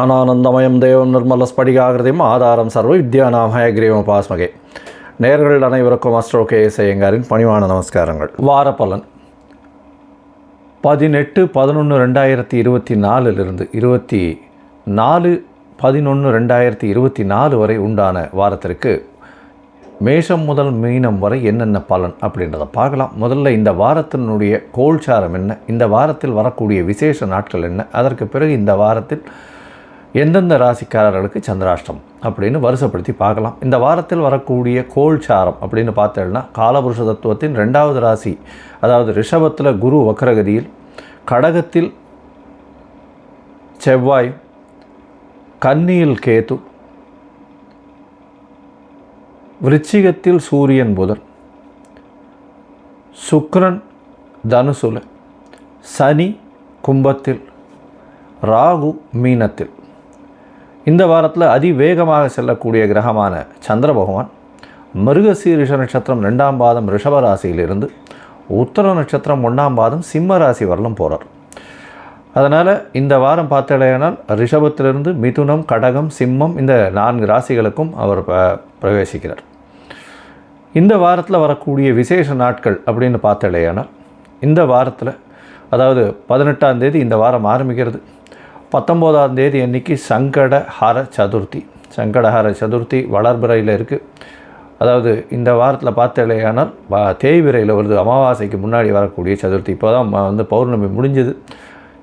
ஞானானந்தமயம் தேவம் நிர்மல ஸ்படிகாகிருதியும் ஆதாரம் சர்வ வித்யானாம் ஹயக்ரீவம் பாஸ்மகே நேர்கள் அனைவருக்கும் அஸ்ட்ரோ கே எஸ் ஐயங்காரின் பணிவான நமஸ்காரங்கள். வாரப்பலன். பதினெட்டு பதினொன்று ரெண்டாயிரத்தி இருபத்தி நாலுலிருந்து இருபத்தி நாலு பதினொன்று ரெண்டாயிரத்தி இருபத்தி நாலு வரை உண்டான வாரத்திற்கு மேஷம் முதல் மீனம் வரை என்னென்ன பலன் அப்படின்றத பார்க்கலாம். முதல்ல இந்த வாரத்தினுடைய கோல்சாரம் என்ன? இந்த வாரத்தில் வரக்கூடிய விசேஷ நாட்கள் என்ன? அதற்கு பிறகு இந்த வாரத்தில் எந்தெந்த ராசிக்காரர்களுக்கு சந்திராஷ்டம் அப்படின்னு வருஷப்படுத்தி பார்க்கலாம். இந்த வாரத்தில் வரக்கூடிய கோல்சாரம் அப்படின்னு பார்த்தேன்னா காலபுருஷ தத்துவத்தின் ரெண்டாவது ராசி அதாவது ரிஷபத்தில் குரு வக்ரகதியில் கடகத்தில் செவ்வாய் கன்னியில் கேது விருச்சிகத்தில் சூரியன் புதன் சுக்ரன் தனுசுல சனி கும்பத்தில் ராகு மீனத்தில். இந்த வாரத்தில் அதிவேகமாக செல்லக்கூடிய கிரகமான சந்திர பகவான் மிருகசீரிஷ நட்சத்திரம் ரெண்டாம் பாதம் ரிஷப ராசியிலிருந்து உத்தர நட்சத்திரம் ஒன்றாம் பாதம் சிம்ம ராசி வரலும் போகிறார் அதனால் இந்த வாரம் பார்த்தடையானால் ரிஷபத்திலிருந்து மிதுனம் கடகம் சிம்மம் இந்த நான்கு ராசிகளுக்கும் அவர் ப- பிரவேசிக்கிறார். இந்த வாரத்தில் வரக்கூடிய விசேஷ நாட்கள் அப்படின்னு பார்த்தடையானால் இந்த வாரத்தில் அதாவது பதினெட்டாம் தேதி இந்த வாரம் ஆரம்பிக்கிறது. பத்தொம்போதாம் தேதி அன்னைக்கு சங்கடஹர சதுர்த்தி. சங்கடஹர சதுர்த்தி வளர்பிறையில் இருக்குது அதாவது இந்த வாரத்தில் பார்த்தலையானால் தேய்பிரையில் வருது. அமாவாசைக்கு முன்னாடி வரக்கூடிய சதுர்த்தி. இப்போ தான் வந்து பௌர்ணமி முடிஞ்சது.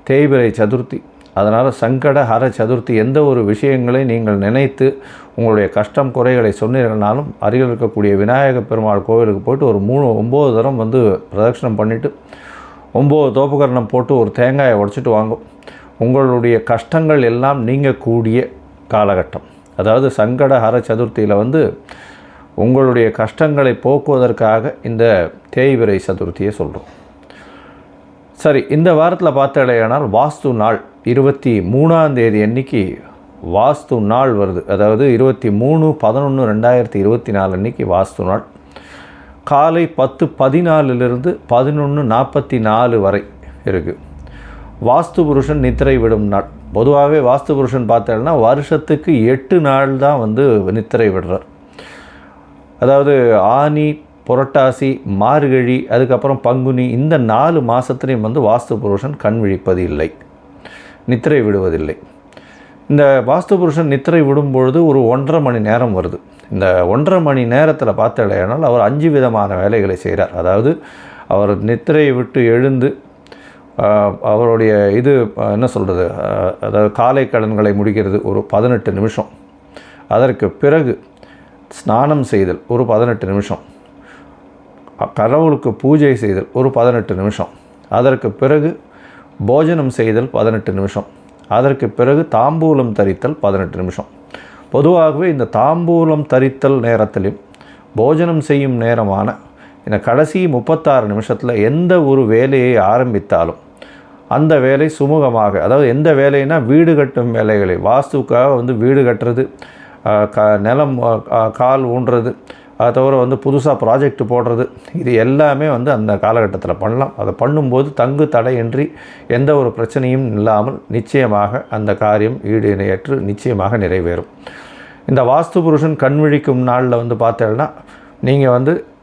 தேய்பிரை சதுர்த்தி. அதனால் சங்கட ஹர சதுர்த்தி எந்த ஒரு விஷயங்களை நீங்கள் நினைத்து உங்களுடைய கஷ்டம் குறைகளை சொன்னீர்கள்னாலும் அருகில் இருக்கக்கூடிய விநாயக பெருமாள் கோவிலுக்கு போய்ட்டு ஒரு மூணு ஒம்பது தரம் வந்து பிரதட்சணம் பண்ணிவிட்டு ஒம்பது தோப்புக்கரணம் போட்டு ஒரு தேங்காயை உடச்சிட்டு வாங்கும். உங்களுடைய கஷ்டங்கள் எல்லாம் நீங்கக்கூடிய காலகட்டம். அதாவது சங்கட ஹர சதுர்த்தியில் வந்து உங்களுடைய கஷ்டங்களை போக்குவதற்காக இந்த தேய்விரை சதுர்த்தியை சொல்கிறோம் சரி இந்த வாரத்தில் பார்த்தாலேயானால் வாஸ்து நாள் இருபத்தி மூணாம் தேதி அன்னைக்கு வாஸ்து நாள் வருது. அதாவது இருபத்தி மூணு பதினொன்று ரெண்டாயிரத்தி இருபத்தி நாலு அன்னைக்கு வாஸ்து நாள். காலை பத்து பதினாலிலிருந்து பதினொன்று நாற்பத்தி நாலு வரை இருக்குது வாஸ்து புருஷன் நித்திரை விடும் நாள். பொதுவாகவே வாஸ்து புருஷன் பார்த்தேன்னா வருஷத்துக்கு எட்டு நாள் தான் வந்து நித்திரை விடுறார். அதாவது ஆனி புரட்டாசி மார்கழி அதுக்கப்புறம் பங்குனி இந்த நாலு மாதத்துலேயும் வந்து வாஸ்து புருஷன் கண் விழிப்பது இல்லை நித்திரை விடுவதில்லை. இந்த வாஸ்து புருஷன் நித்திரை விடும்பொழுது ஒரு ஒன்றரை மணி நேரம் வருது. இந்த ஒன்றரை மணி நேரத்தில் பார்த்தலையானால் அவர் அஞ்சு விதமான வேலைகளை செய்கிறார் அதாவது அவர் நித்திரையை விட்டு எழுந்து அவருடைய இது என்ன சொல்கிறது அதாவது காலை கடன்களை முடிக்கிறது ஒரு பதினெட்டு நிமிஷம். அதற்கு பிறகு ஸ்நானம் செய்தல் ஒரு பதினெட்டு நிமிஷம். கடவுளுக்கு பூஜை செய்தல் ஒரு பதினெட்டு நிமிஷம். அதற்கு பிறகு போஜனம் செய்தல் பதினெட்டு நிமிஷம். அதற்கு பிறகு தாம்பூலம் தரித்தல் பதினெட்டு நிமிஷம். பொதுவாகவே இந்த தாம்பூலம் தரித்தல் நேரத்திலும் போஜனம் செய்யும் நேரமான இந்த கடைசி முப்பத்தாறு நிமிஷத்தில் எந்த ஒரு வேலையை ஆரம்பித்தாலும் அந்த வேலை சுமூகமாக அதாவது எந்த வேலைனா வீடு கட்டும் வேலைகளை வாஸ்துக்காக வந்து வீடு கட்டுறது க நிலம் கால் ஊன்றது அதை தவிர வந்து புதுசாக ப்ராஜெக்ட் போடுறது இது எல்லாமே வந்து அந்த காலகட்டத்தில் பண்ணலாம். அதை பண்ணும்போது தங்கு தடையின்றி எந்த ஒரு பிரச்சனையும் இல்லாமல் நிச்சயமாக அந்த காரியம் ஈடு இணையற்று நிச்சயமாக நிறைவேறும். இந்த வாஸ்து புருஷன் கண் விழிக்கும் நாளில் வந்து பார்த்தேன்னா நீங்கள் வந்து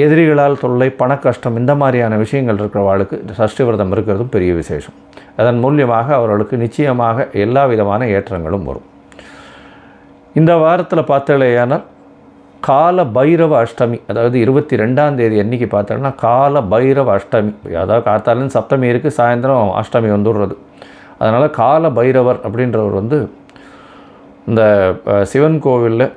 எதிரிகளால் தொல்லை பண கஷ்டம் இந்த மாதிரியான விஷயங்கள் இருக்கிறவாளுக்கு சஷ்டி விரதம் இருக்கிறதும் பெரிய விசேஷம். அதன் மூலியமாக அவர்களுக்கு நிச்சயமாக எல்லா விதமான ஏற்றங்களும் வரும். இந்த வாரத்தில் பார்த்தலையானால் கால பைரவ அஷ்டமி அதாவது இருபத்தி ரெண்டாம் தேதி அன்னைக்கு பார்த்தோன்னா கால பைரவ அஷ்டமி. அதாவது காத்தாலும் சப்தமி இருக்குது சாயந்தரம் அஷ்டமி வந்துடுறது. அதனால் கால பைரவர் அப்படின்றவர் வந்து இந்த சிவன் கோவிலில்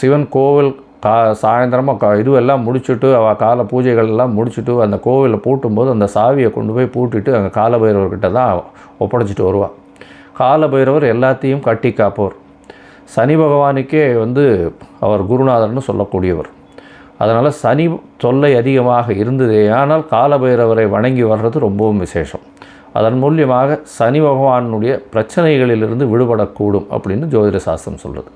சிவன் கோவில் கா சாயந்தரமாக கா இதுவெல்லாம் முடிச்சுட்டு அவள் கால பூஜைகள் எல்லாம் முடிச்சுட்டு அந்த கோவிலில் பூட்டும்போது அந்த சாவியை கொண்டு போய் பூட்டிட்டு அங்கே காலபைரவர்கிட்ட தான் ஒப்படைச்சிட்டு வருவாள் காலபைரவர் எல்லாத்தையும் கட்டி காப்பவர். சனி பகவானுக்கே வந்து அவர் குருநாதர்னு சொல்லக்கூடியவர். அதனால் சனி தொல்லை அதிகமாக இருந்தது ஆனால் காலபைரவரை வணங்கி வர்றது ரொம்பவும் விசேஷம். அதன் மூலியமாக சனி பகவானுடைய பிரச்சனைகளிலிருந்து விடுபடக்கூடும் அப்படின்னு ஜோதிட சாஸ்திரம் சொல்கிறது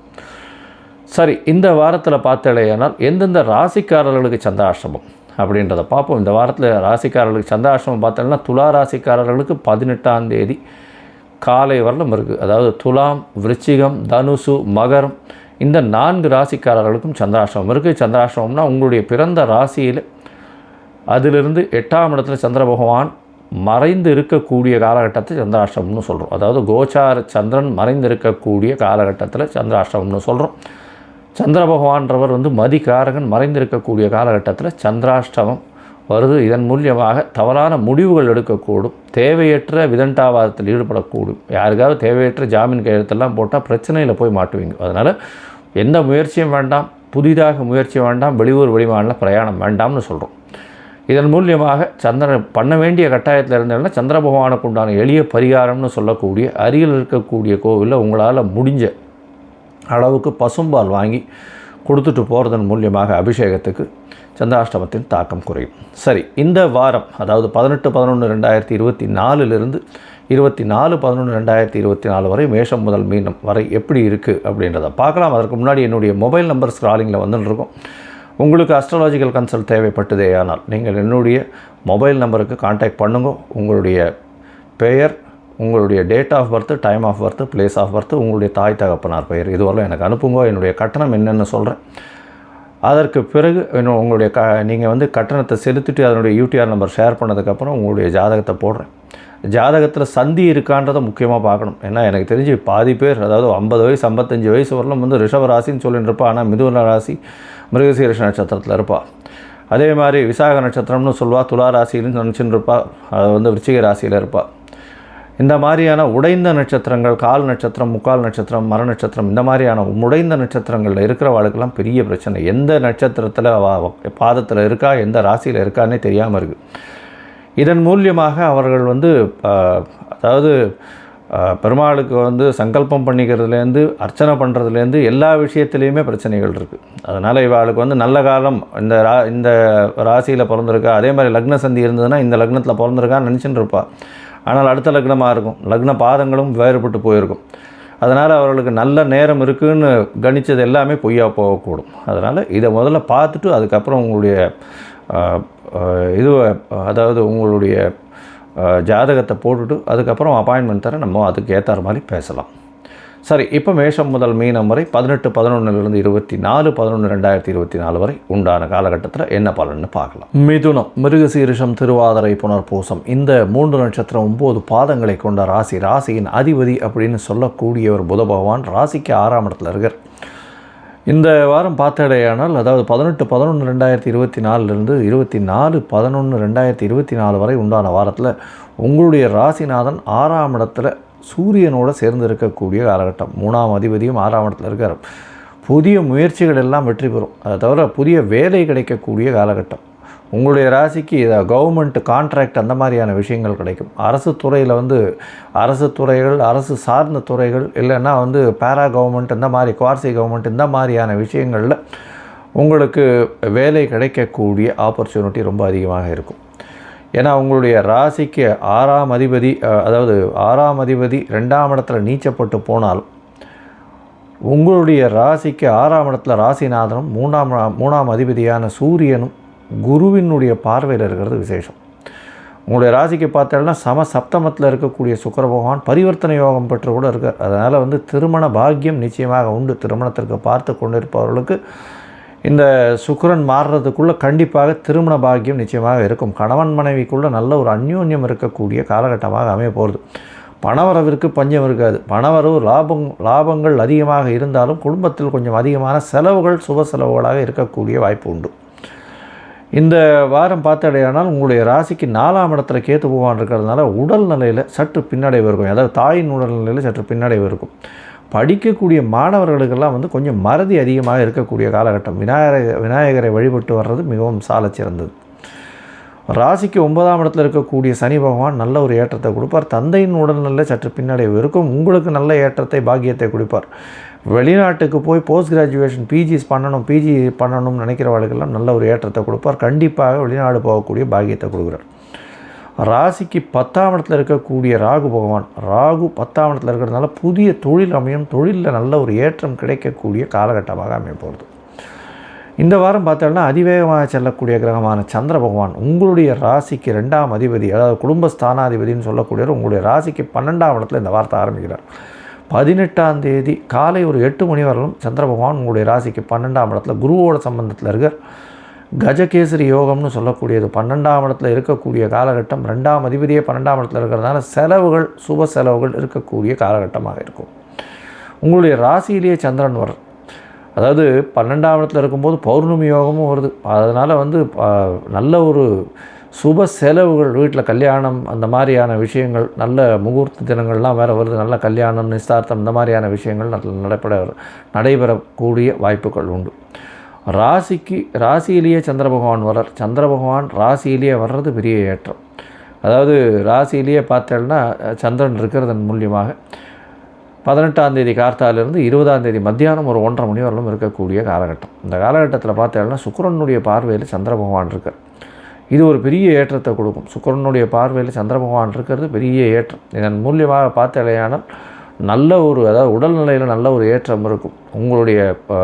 சரி இந்த வாரத்தில் பார்த்தலையானால் எந்தெந்த ராசிக்காரர்களுக்கு சந்திராஷ்டமம் அப்படின்றத பார்ப்போம். இந்த வாரத்தில் ராசிக்காரர்களுக்கு சந்திராஷ்டமம் பார்த்தோம்னா துலா ராசிக்காரர்களுக்கு பதினெட்டாம் தேதி காலை வரலும் இருக்குது அதாவது துலாம் விருச்சிகம் தனுசு மகரம் இந்த நான்கு ராசிக்காரர்களுக்கும் சந்திராஷ்டமம் இருக்குது சந்திராஷ்டமம்னா உங்களுடைய பிறந்த ராசியில் அதிலிருந்து எட்டாம் இடத்துல சந்திர பகவான் மறைந்து இருக்கக்கூடிய காலகட்டத்தை சந்திராஷ்டமம்னு சொல்கிறோம் அதாவது கோச்சார சந்திரன் மறைந்து இருக்கக்கூடிய காலகட்டத்தில் சந்திராஷ்டமம்னு சொல்கிறோம் சந்திர பகவான்றவர் வந்து மதிகாரகன் மறைந்திருக்கக்கூடிய காலகட்டத்தில் சந்திராஷ்டமம் வருது. இதன் மூலியமாக தவறான முடிவுகள் எடுக்கக்கூடும். தேவையற்ற விதண்டாவாதத்தில் ஈடுபடக்கூடும். யாருக்காவது தேவையற்ற ஜாமீன் கையெழுத்தெல்லாம் போட்டால் பிரச்சனையில் போய் மாட்டுவீங்க. அதனால் எந்த முயற்சியும் வேண்டாம். புதிதாக முயற்சி வேண்டாம். வெளியூர் வெளிமாநில பிரயாணம் வேண்டாம்னு சொல்கிறோம் இதன் மூலியமாக சந்திரன் பண்ண வேண்டிய கட்டாயத்தில் இருந்ததுன்னா சந்திர பகவானுக்கு உண்டான எளிய பரிகாரம்னு சொல்லக்கூடிய அருகில் இருக்கக்கூடிய கோவிலில் உங்களால் முடிஞ்ச அளவுக்கு பசும்பால் வாங்கி கொடுத்துட்டு போகிறதன் மூலியமாக அபிஷேகத்துக்கு சந்திராஷ்டமத்தின் தாக்கம் குறையும். சரி இந்த வாரம் அதாவது பதினெட்டு பதினொன்று ரெண்டாயிரத்தி இருபத்தி நாலுலேருந்து இருபத்தி நாலு பதினொன்று ரெண்டாயிரத்தி இருபத்தி நாலு வரை மேஷம் முதல் மீனம் வரை எப்படி இருக்குது அப்படின்றத பார்க்கலாம். அதற்கு முன்னாடி என்னுடைய மொபைல் நம்பர் ஸ்க்ராலிங்கில் வந்துட்டுருக்கோம் உங்களுக்கு அஸ்ட்ராலாஜிக்கல் கன்சல்ட் தேவைப்பட்டதே ஆனால் நீங்கள் என்னுடைய மொபைல் நம்பருக்கு காண்டாக்ட் பண்ணுங்க. உங்களுடைய பெயர் உங்களுடைய date of birth time of birth place of birth உங்களுடைய தாய் தகப்பனார் பெயர். இதுவரை எனக்கு அனுப்புங்க. என்னுடைய கட்டணம் என்னென்னு சொல்கிறேன் அதற்கு பிறகு இன்னும் உங்களுடைய க நீங்கள் வந்து கட்டணத்தை செலுத்திட்டு அதனுடைய யூடிஆர் நம்பர் ஷேர் பண்ணதுக்கப்புறம் உங்களுடைய ஜாதகத்தை போடுறேன். ஜாதகத்தில் சந்தி இருக்கான்றதை முக்கியமாக பார்க்கணும். ஏன்னா எனக்கு தெரிஞ்சு பாதி பேர் அதாவது ஐம்பது வயசு ஐம்பத்தஞ்சு வயசு வரலாம் வந்து ரிஷப ராசின்னு சொல்லிட்டு இருப்பா. ஆனால் மிதுன ராசி மிருகசீரிஷ நட்சத்திரத்தில் இருப்பாள் அதே மாதிரி விசாக நட்சத்திரம்னு சொல்லுவாள் துலா ராசின்னு நினச்சின்னு இருப்பாள் அது வந்து விருச்சிக ராசியில் இருப்பாள் இந்த மாதிரியான உடைந்த நட்சத்திரங்கள் கால் நட்சத்திரம் முக்கால் நட்சத்திரம் மர நட்சத்திரம் இந்த மாதிரியான உடைந்த நட்சத்திரங்களில் இருக்கிறவாளுக்கெல்லாம் பெரிய பிரச்சனை. எந்த நட்சத்திரத்தில் பாதத்தில் இருக்கா எந்த ராசியில் இருக்கான்னே தெரியாமல் இருக்குது இதன் மூலியமாக அவர்கள் வந்து அதாவது பெருமாளுக்கு வந்து சங்கல்பம் பண்ணிக்கிறதுலேருந்து அர்ச்சனை பண்ணுறதுலேருந்து எல்லா விஷயத்துலேயுமே பிரச்சனைகள் இருக்குது அதனால் இவாளுக்கு வந்து நல்ல காலம் இந்த ரா இந்த ராசியில் பிறந்திருக்கா அதே மாதிரி லக்ன சந்தி இருந்ததுன்னா இந்த லக்னத்தில் பிறந்திருக்கான்னு நினச்சின்னு இருப்பா. ஆனால் அடுத்த லக்னமாக இருக்கும். லக்ன பாதங்களும் வேறுபட்டு போயிருக்கும். அதனால் அவர்களுக்கு நல்ல நேரம் இருக்குன்னு கணித்தது எல்லாமே பொய்யா போகக்கூடும். அதனால் இதை முதல்ல பார்த்துட்டு அதுக்கப்புறம் உங்களுடைய இது அதாவது உங்களுடைய ஜாதகத்தை போட்டுட்டு அதுக்கப்புறம் அப்பாயின்மெண்ட் தர நம்ம அதுக்கு ஏற்றாற மாதிரி பேசலாம். சரி இப்போ மேஷம் முதல் மீனம் வரை பதினெட்டு பதினொன்றுலேருந்து இருபத்தி நாலு பதினொன்று ரெண்டாயிரத்தி இருபத்தி நாலு வரை உண்டான காலகட்டத்தில் என்ன பலன்னு பார்க்கலாம். மிதுனம் மிருகசீரிஷம் திருவாதிரை புனர்பூசம் இந்த மூன்று நட்சத்திரம் ஒம்பது பாதங்களை கொண்ட ராசி ராசியின் அதிபதி அப்படின்னு சொல்லக்கூடியவர் புத பகவான் ராசிக்கு ஆறாம் இடத்துல இருக்கார். இந்த வாரம் பார்த்தடையானால் அதாவது பதினெட்டு பதினொன்று ரெண்டாயிரத்தி இருபத்தி நாலுலேருந்து இருபத்தி நாலு பதினொன்று ரெண்டாயிரத்தி இருபத்தி நாலு வரை உண்டான வாரத்தில் உங்களுடைய ராசிநாதன் ஆறாம் இடத்துல சூரியனோட சேர்ந்து இருக்கக்கூடிய காலகட்டம். மூணாம் அதிபதியும் ஆறாம் இடத்துல இருக்கார். புதிய முயற்சிகள் எல்லாம் வெற்றி பெறும். அதை தவிர புதிய வேலை கிடைக்கக்கூடிய காலகட்டம். உங்களுடைய ராசிக்கு இதை கவர்மெண்ட் கான்ட்ராக்ட் அந்த மாதிரியான விஷயங்கள் கிடைக்கும். அரசு துறையில் வந்து அரசு துறைகள் அரசு சார்ந்த துறைகள் இல்லைன்னா வந்து பேரா கவர்மெண்ட் இந்த மாதிரி குவார்சி கவர்மெண்ட் இந்த மாதிரியான விஷயங்களில் உங்களுக்கு வேலை கிடைக்கக்கூடிய ஆப்பர்ச்சுனிட்டி ரொம்ப அதிகமாக இருக்கும். ஏன்னா உங்களுடைய ராசிக்கு ஆறாம் அதிபதி அதாவது ஆறாம் அதிபதி ரெண்டாம் இடத்துல நீச்சப்பட்டு போனாலும் உங்களுடைய ராசிக்கு ஆறாம் இடத்துல ராசிநாதனும் மூணாம் மூணாம் அதிபதியான சூரியனும் குருவினுடைய பார்வையில் இருக்கிறது விசேஷம். உங்களுடைய ராசிக்கு பார்த்தோம்னா சம சப்தமத்தில் இருக்கக்கூடிய சுக்கர பகவான் பரிவர்த்தனை யோகம் பெற்று கூட இருக்கார். அதனால் வந்து திருமண பாக்கியம் நிச்சயமாக உண்டு. திருமணத்திற்கு பார்த்து கொண்டிருப்பவர்களுக்கு இந்த சுக்கரன் மாறுறதுக்குள்ளே கண்டிப்பாக திருமண பாக்கியம் நிச்சயமாக இருக்கும். கணவன் மனைவிக்குள்ளே நல்ல ஒரு அந்யோன்யம் இருக்கக்கூடிய காலகட்டமாக அமைய போகிறது பணவரவிற்கு பஞ்சம் இருக்காது. பணவரவு லாபம் லாபங்கள் அதிகமாக இருந்தாலும் குடும்பத்தில் கொஞ்சம் அதிகமான செலவுகள் சுப செலவுகளாக இருக்கக்கூடிய வாய்ப்பு உண்டு. இந்த வாரம் பார்த்தடையானால் உங்களுடைய ராசிக்கு நாலாம் இடத்துல கேத்து போவான் இருக்கிறதுனால உடல் நிலையில் சற்று பின்னடைவு இருக்கும். அதாவது தாயின் உடல் நிலையில் சற்று பின்னடைவு இருக்கும். படிக்கக்கூடிய மாணவர்களுக்கெல்லாம் வந்து கொஞ்சம் மறதி அதிகமாக இருக்கக்கூடிய காலகட்டம். விநாயகரை விநாயகரை வழிபட்டு வர்றது மிகவும் சாலச் சிறந்தது. ராசிக்கு ஒன்பதாம் இடத்துல இருக்கக்கூடிய சனி பகவான் நல்ல ஒரு ஏற்றத்தை கொடுப்பார். தந்தையின் உடல்நிலை சற்று பின்னடைவு இருக்கும். உங்களுக்கு நல்ல ஏற்றத்தை பாக்கியத்தை கொடுப்பார். வெளிநாட்டுக்கு போய் போஸ்ட் கிராஜுவேஷன் பிஜிஸ் பண்ணணும் பிஜி பண்ணணும்னு நினைக்கிறவர்களுக்கெல்லாம் நல்ல ஒரு ஏற்றத்தை கொடுப்பார். கண்டிப்பாக வெளிநாடு போகக்கூடிய பாக்கியத்தை கொடுக்குறார். ராசிக்கு பத்தாம் இடத்துல இருக்கக்கூடிய ராகு பகவான் ராகு பத்தாம் இடத்துல இருக்கிறதுனால புதிய தொழில் அமையும் தொழிலில் நல்ல ஒரு ஏற்றம் கிடைக்கக்கூடிய காலகட்டமாக அமைய போகிறது இந்த வாரம் பார்த்தோம்னா அதிவேகமாக செல்லக்கூடிய கிரகமான சந்திர பகவான் உங்களுடைய ராசிக்கு ரெண்டாம் அதிபதி அதாவது குடும்ப ஸ்தானாதிபதினு சொல்லக்கூடியவர் உங்களுடைய ராசிக்கு பன்னெண்டாம் இடத்துல இந்த வார்த்தை ஆரம்பிக்கிறார். பதினெட்டாம் தேதி காலை ஒரு எட்டு மணி வரலும் சந்திர பகவான் உங்களுடைய ராசிக்கு பன்னெண்டாம் இடத்துல குருவோட சம்பந்தத்தில் இருக்கார். கஜகேசரி யோகம்னு சொல்லக்கூடியது. பன்னெண்டாம் இடத்துல இருக்கக்கூடிய காலகட்டம் ரெண்டாம் அதிபதியே பன்னெண்டாம் இடத்துல இருக்கிறதுனால செலவுகள் சுப செலவுகள் இருக்கக்கூடிய காலகட்டமாக இருக்கும். உங்களுடைய ராசியிலேயே சந்திரன் வரும் அதாவது பன்னெண்டாம் இடத்துல இருக்கும்போது பௌர்ணமி யோகமும் வருது. அதனால் வந்து நல்ல ஒரு சுப செலவுகள் வீட்டில் கல்யாணம் அந்த மாதிரியான விஷயங்கள் நல்ல முகூர்த்த தினங்கள்லாம் வேறு வருது. நல்ல கல்யாணம் நிஸ்தார்த்தம் இந்த மாதிரியான விஷயங்கள் நடைபெற நடைபெறக்கூடிய வாய்ப்புகள் உண்டு. ராசிக்கு ராசியிலேயே சந்திர பகவான் வர்றார் சந்திர பகவான் ராசியிலேயே வர்றது பெரிய ஏற்றம். அதாவது ராசியிலேயே பார்த்தேன்னா சந்திரன் இருக்கிறதன் மூலியமாக பதினெட்டாம் தேதி கார்த்தாலிருந்து இருபதாம் தேதி மத்தியானம் ஒரு ஒன்றரை மணி வரலும் இருக்கக்கூடிய காலகட்டம். இந்த காலகட்டத்தில் பார்த்தேன்னா சுக்கரனுடைய பார்வையில் சந்திர பகவான் இருக்கார். இது ஒரு பெரிய ஏற்றத்தை கொடுக்கும். சுக்கரனுடைய பார்வையில் சந்திர பகவான் இருக்கிறது பெரிய ஏற்றம். இதன் மூலியமாக பார்த்தாலேயானால் நல்ல ஒரு அதாவது உடல்நிலையில் நல்ல ஒரு ஏற்றம் இருக்கும். உங்களுடைய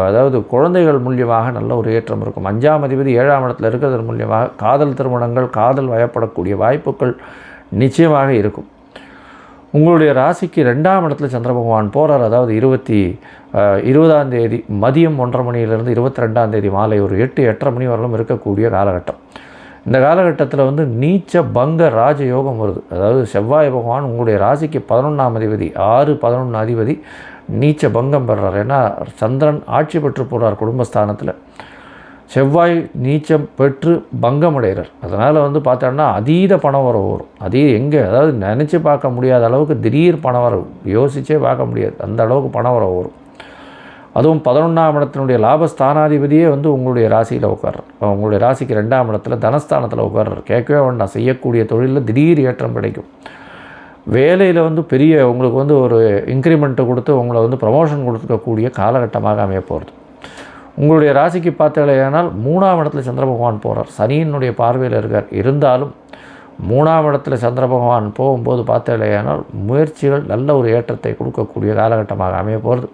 அதாவது குழந்தைகள் மூலியமாக நல்ல ஒரு ஏற்றம் இருக்கும். அஞ்சாம் அதிபதி ஏழாம் இடத்துல இருக்கிறது மூலியமாக காதல் திருமணங்கள் காதல் வயப்படக்கூடிய வாய்ப்புகள் நிச்சயமாக இருக்கும். உங்களுடைய ராசிக்கு ரெண்டாம் இடத்துல சந்திர பகவான் போகிறார் அதாவது இருபத்தி இருபதாம் தேதி மதியம் ஒன்றரை மணியிலிருந்து இருபத்தி ரெண்டாம் தேதி மாலை ஒரு எட்டு எட்டரை மணி வரலும் இருக்கக்கூடிய காலகட்டம். இந்த காலகட்டத்தில் வந்து நீச்ச பங்க ராஜயோகம் வருது. அதாவது செவ்வாய் பகவான் உங்களுடைய ராசிக்கு பதினொன்றாம் அதிபதி ஆறு பதினொன்று அதிபதி நீச்ச பங்கம் பெறார். ஏன்னா சந்திரன் ஆட்சி பெற்று போகிறார் குடும்பஸ்தானத்தில். செவ்வாய் நீச்சம் பெற்று பங்கம் அடைகிறார் அதனால் வந்து பார்த்தோன்னா அதீத பணம் வரும். அதீ எங்கே அதாவது நினச்சி பார்க்க முடியாத அளவுக்கு திடீர் பணவரவு. யோசித்தே பார்க்க முடியாது. அந்த அளவுக்கு பணவரவு வரும். அதுவும் பதினொன்றாம் இடத்தினுடைய லாபஸ்தானாதிபதியே வந்து உங்களுடைய ராசியில் உட்கார்றார். உங்களுடைய ராசிக்கு ரெண்டாம் இடத்துல தனஸ்தானத்தில் உட்கார்றார். கேட்கவே வேண்டாம். செய்யக்கூடிய தொழிலில் திடீர் ஏற்றம் கிடைக்கும். வேலையில் வந்து பெரிய உங்களுக்கு வந்து ஒரு இன்க்ரிமெண்ட்டு கொடுத்து உங்களை வந்து ப்ரமோஷன் கொடுக்கக்கூடிய காலகட்டமாக அமைய போகிறது உங்களுடைய ராசிக்கு பார்த்தாலேயானால் மூணாம் இடத்துல சந்திர பகவான் போகிறார் சனியினுடைய பார்வையில் இருக்கார். இருந்தாலும் மூணாம் இடத்துல சந்திர பகவான் போகும்போது பார்த்தாலேயானால் முயற்சிகள் நல்ல ஒரு ஏற்றத்தை கொடுக்கக்கூடிய காலகட்டமாக அமைய போகிறது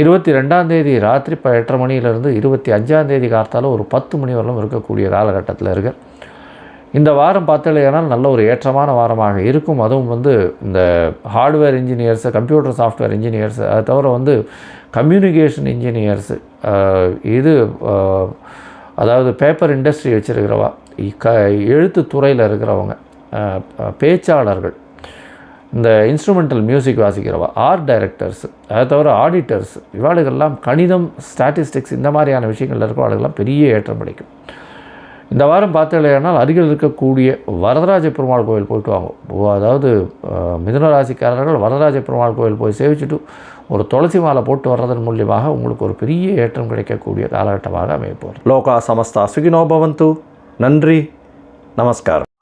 இருபத்தி ரெண்டாம் தேதி ராத்திரி இப்போ எட்டரை மணியிலிருந்து இருபத்தி அஞ்சாம் தேதி காத்தாலும் ஒரு பத்து மணி வரலும் இருக்கக்கூடிய காலகட்டத்தில் இருக்கு. இந்த வாரம் பார்த்தலையானால் நல்ல ஒரு ஏற்றமான வாரமாக இருக்கும். அதுவும் வந்து இந்த hardware engineers computer software engineers அதை தவிர வந்து கம்யூனிகேஷன் இன்ஜினியர்ஸு இது அதாவது பேப்பர் இண்டஸ்ட்ரி வச்சுருக்கிறவா க எழுத்து துறையில் இருக்கிறவங்க பேச்சாளர்கள் இந்த இன்ஸ்ட்ருமெண்டல் மியூசிக் வாசிக்கிறவா ஆர்ட் டைரக்டர்ஸ் அதை தவிர ஆடிட்டர்ஸ் இவாளுகள்லாம் கணிதம் ஸ்டாட்டிஸ்டிக்ஸ் இந்த மாதிரியான விஷயங்கள் ஆளுகள்லாம் பெரிய ஏற்றம் கிடைக்கும். இந்த வாரம் பார்த்தீங்கன்னா அருகில் இருக்கக்கூடிய வரதராஜ பெருமாள் கோவில் போயிட்டு வாங்க. அதாவது மிதுனராசிக்காரர்கள் வரதராஜ பெருமாள் கோவில் போய் சேவிச்சுட்டு ஒரு துளசி மாலை போட்டு வர்றதன் மூலியமாக உங்களுக்கு ஒரு பெரிய ஏற்றம் கிடைக்கக்கூடிய காலகட்டமாக அமைப்போம் லோகா சமஸ்தா சுகினோபவந்து நன்றி. நமஸ்காரம்.